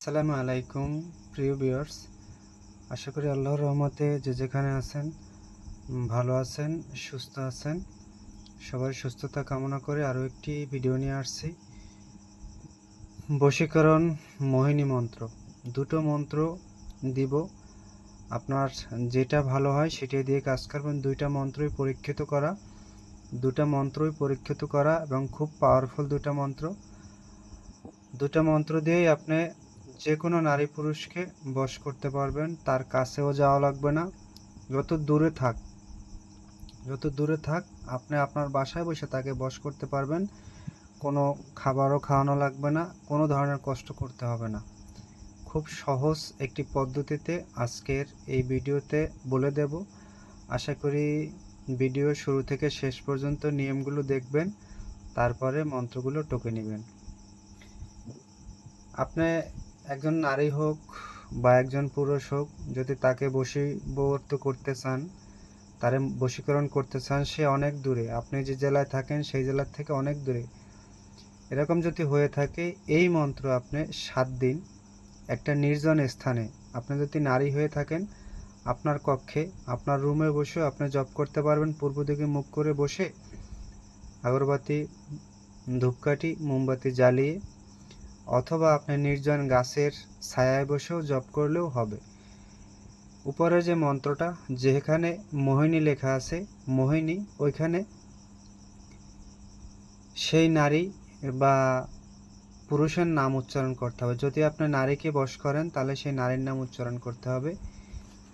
আসসালামু আলাইকুম, প্রিয় ভিউয়ার্স। আশা করি আল্লাহর রহমতে যে যেখানে আছেন ভালো আছেন, সুস্থ আছেন। সবার সুস্থতা কামনা করে আরও একটি ভিডিও নিয়ে আসছি। বশীকরণ মোহিনী মন্ত্র। দুটো মন্ত্র দিব। আপনার যেটা ভালো হয় সেটাই দিয়ে কাজ করবেন। দুইটা মন্ত্রই পরীক্ষিত করা। দুটা মন্ত্রই পরীক্ষিত করা এবং খুব পাওয়ারফুল দুটা মন্ত্র। দুটা মন্ত্র দিয়েই আপনি যে কোনো নারী পুরুষকে বশ করতে পারবেন, তার কাছেও যাওয়া লাগবে না। যত দূরে থাক, যত দূরে থাক, আপনি আপনার বাসায় বসে তাকে বশ করতে পারবেন। কোনো খাবারও খাওয়ানো লাগবে না, কোনো ধরনের কষ্ট করতে হবে না। খুব সহজ একটি পদ্ধতিতে আজকের এই ভিডিওতে বলে দেব। আশা করি ভিডিও শুরু থেকে শেষ পর্যন্ত নিয়মগুলো দেখবেন, তারপরে মন্ত্রগুলো টোকে নেবেন। আপনি একজন নারী হোক বা একজন পুরুষ হোক, যদি তাকে বশীভূত করতে চান, তারে বশীকরণ করতে চান, সে অনেক দূরে। আপনি যে জেলায় থাকেন, সেই জেলার থেকে অনেক দূরে। এরকম যদি হয়ে থাকে, এই মন্ত্র আপনি সাত দিন একটা নির্জন স্থানে, আপনি যদি নারী হয়ে থাকেন, আপনার কক্ষে, আপনার রুমে বসে আপনি জব করতে পারবেন, পূর্ব দিকে মুখ করে বসে, আগরবাতি, ধূপকাঠি, মোমবাতি জ্বালিয়ে অথবা আপনি নির্জন গাছের ছায়ায় বসেও জপ করলেও হবে। উপরে যে মন্ত্রটা, যেখানে মোহিনী লেখা আছে, মোহিনী, ওইখানে সেই নারী বা পুরুষের নাম উচ্চারণ করতে হবে। যদি আপনি নারীকে বশ করেন, তাহলে সেই নারীর নাম উচ্চারণ করতে হবে।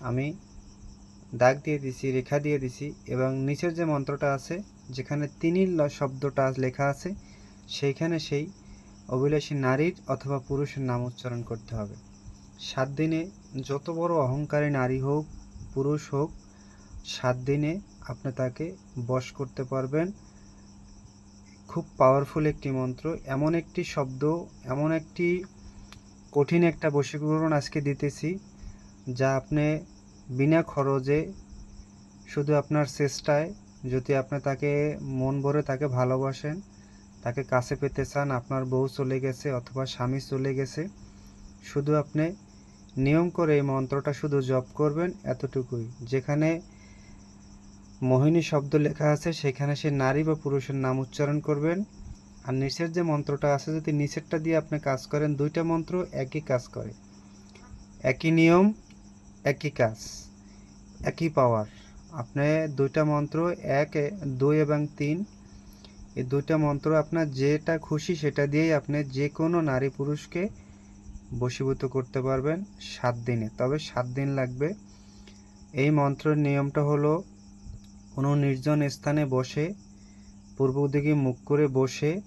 আমি দাগ দিয়ে দিছি, রেখা দিয়ে দিছি এবং নিচের যে মন্ত্রটা আছে, যেখানে তিনি শব্দটা লেখা আছে, সেইখানে সেই অভিলাষী নারীর অথবা পুরুষের নাম উচ্চারণ করতে হবে। সাত দিনে যত বড় অহংকারী নারী হোক, পুরুষ হোক, সাত দিনে আপনি তাকে বশ করতে পারবেন। খুব পাওয়ারফুল একটি মন্ত্র। এমন একটি শব্দ, এমন একটি কঠিন একটা বশীকরণ আজকে দিতেছি, যা আপনি বিনা খরচে শুধু আপনার চেষ্টায় যদি আপনি তাকে মন ভরে তাকে ভালোবাসেন তাকে কাছে পেতে চান, আপনার বউ চলে গেছে অথবা স্বামী চলে গেছে। শুধু আপনি নিয়ম করে এই মন্ত্রটা শুধু জপ করবেন এতটুকুই। যেখানে মোহিনী শব্দ লেখা আছে, সেখানে সে নারী বা পুরুষের নাম উচ্চারণ করবেন। আর নিচের যে মন্ত্রটা আছে, যদি নিচেরটা দিয়ে আপনি কাজ করেন, দুইটা মন্ত্র একই কাজ করে। একই নিয়ম, একই কাজ, একই পাওয়ার। আপনি দুইটা মন্ত্র, এক, দুই এবং তিন এই দুইটা মন্ত্র আপনার যেটা খুশি সেটা দিয়েই আপনি যে কোনো নারী পুরুষকে বশীভূত করতে পারবেন সাত দিনে। তবে সাত দিন লাগবে। এই মন্ত্রের নিয়মটা হলো, কোনো নির্জন স্থানে বসে, পূর্ব দিকে মুখ করে বসে,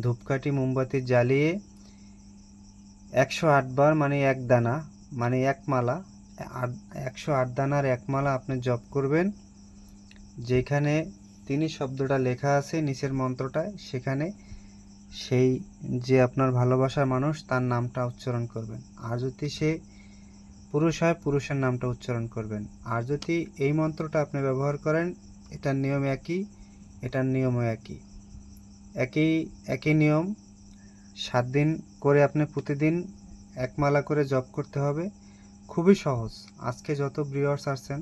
ধূপকাঠি, মোমবাতি জ্বালিয়ে একশো আটবার মানে এক দানা মানে এক মালা একশো আট দানার এক মালা আপনি জপ করবেন। যেখানে তিনি শব্দটা লেখা আছে নিচের মন্ত্রটায়, সেখানে সেই যে আপনার ভালোবাসার মানুষ, তার নামটা উচ্চারণ করবেন। আর যদি সে পুরুষ হয়, পুরুষের নামটা উচ্চারণ করবেন। আর যদি এই মন্ত্রটা আপনি ব্যবহার করেন, এটার নিয়ম একই, এটার নিয়মও একই। একই একই নিয়ম, সাত দিন করে আপনি প্রতিদিন এক মালা করে জপ করতে হবে। খুবই সহজ। আজকে যত ব্রিয়ার্স আসছেন,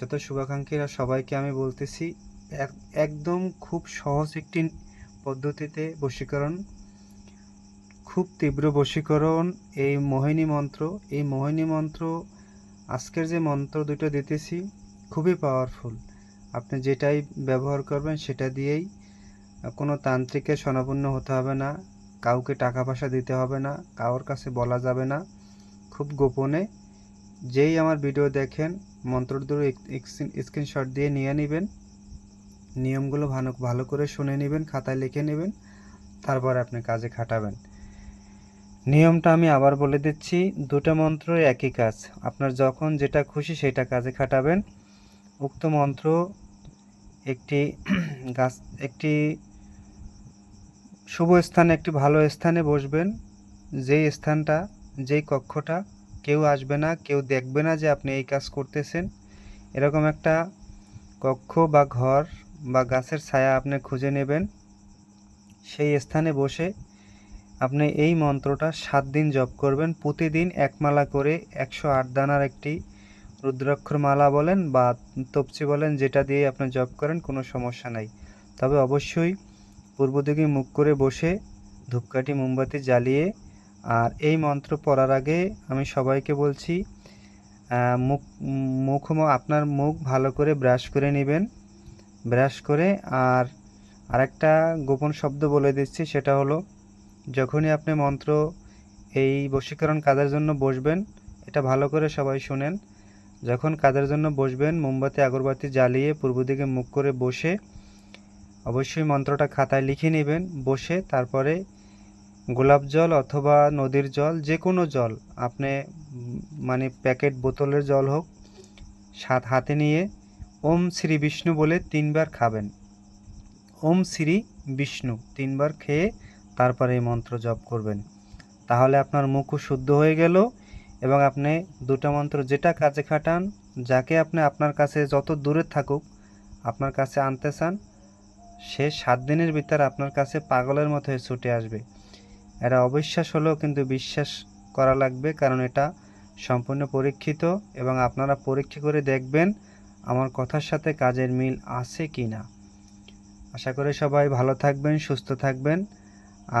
যত শুভাকাঙ্ক্ষীরা সবাইকে আমি বলতেছি একদম খুব সহজ একটি পদ্ধতিতে বশীকরণ, খুব তীব্র বশীকরণ এই মোহিনী মন্ত্র। এই মোহিনী মন্ত্র, আজকের যে মন্ত্র দুটো দিতেছি, খুবই পাওয়ারফুল আপনি যেটাই ব্যবহার করবেন সেটা দিয়েই কোনো তান্ত্রিকের স্বনাপন্ন হতে হবে না, কাউকে টাকা পয়সা দিতে হবে না, কারোর কাছে বলা যাবে না। খুব গোপনে যেই আমার ভিডিও দেখেন মন্ত্র দুটো স্ক্রিনশট দিয়ে নিয়ে নেবেন। নিয়মগুলো ভালো ভালো করে শুনে নেবেন, খাতায় লিখে নেবেন, তারপর আপনি কাজে খাটাবেন। নিয়মটা আমি আবার বলে দিচ্ছি, দুটো মন্ত্র একই কাজ। আপনার যখন যেটা খুশি সেটা কাজে খাটাবেন। উক্ত মন্ত্র একটি গাছ, একটি শুভ স্থানে, একটি ভালো স্থানে বসবেন। যেই স্থানটা, যেই কক্ষটা কেউ আসবে না, কেউ দেখবে না যে আপনি এই কাজ করতেছেন। এরকম একটা কক্ষ বা ঘর বা গাছের ছায়া আপনি খুঁজে নেবেন। সেই স্থানে বসে আপনি এই মন্ত্রটা সাত দিন জপ করবেন। প্রতিদিন এক মালা করে একশো আট দানার একটি রুদ্রাক্ষর মালা বলেন বা তপচি বলেন, যেটা দিয়ে আপনি জপ করেন, কোনো সমস্যা নাই। তবে অবশ্যই পূর্ব দিকে মুখ করে বসে ধূপকাঠি, মোমবাতি জ্বালিয়ে আর এই মন্ত্র পড়ার আগে আমি সবাইকে বলছি মুখ মুখ, আপনার মুখ ভালো করে ব্রাশ করে নেবেন। ব্রাশ করে আর আরেকটা গোপন শব্দ বলে দিচ্ছি, সেটা হলো, যখনই আপনি মন্ত্র এই বশীকরণ কাজের জন্য বসবেন, এটা ভালো করে সবাই শুনেন, যখন কাজের জন্য বসবেন, মোমবাতি, আগরবাতি জ্বালিয়ে পূর্ব দিকে মুখ করে বসে অবশ্যই মন্ত্রটা খাতায় লিখে নেবেন, বসে তারপরে গোলাপ জল অথবা নদীর জল যে কোনো জল, আপনি মানে প্যাকেট, বোতলের জল হোক, সাত হাতে নিয়ে ওম শ্রী বিষ্ণু বলে তিনবার খাবেন। ওম শ্রী বিষ্ণু, তিনবার খেয়ে তারপরে এই মন্ত্র জপ করবেন। তাহলে আপনার মুখও শুদ্ধ হয়ে গেল এবং আপনি দুটো মন্ত্র যেটা কাজে খাটান, যাকে আপনি আপনার কাছে যত দূরে থাকুক, আপনার কাছে আনতে চান, সে সাত দিনের ভিতর আপনার কাছে পাগলের মতো হয়ে ছুটে আসবে। এটা অবিশ্বাস হলেও কিন্তু বিশ্বাস করা লাগবে, কারণ এটা সম্পূর্ণ পরীক্ষিত এবং আপনারা পরীক্ষা করে দেখবেন আমার কথার সাথে কাজের মিল আছে কি না? আশা করি সবাই ভালো থাকবেন, সুস্থ থাকবেন।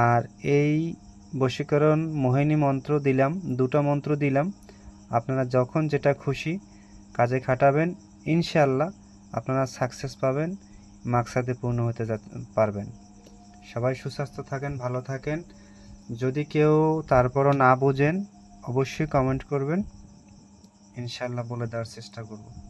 আর এই বশীকরণ মোহিনী মন্ত্র দিলাম, দুটো মন্ত্র দিলাম। আপনারা যখন যেটা খুশি কাজে খাটাবেন ইনশাল্লাহ আপনারা সাকসেস পাবেন, মাকসাদে পূর্ণ হতে পারবেন। সবাই সুস্বাস্থ্য থাকেন, ভালো থাকেন। যদি কেউ তারপরও না বোঝেন, অবশ্যই কমেন্ট করবেন। ইনশাল্লাহ বলে দেওয়ার চেষ্টা করব।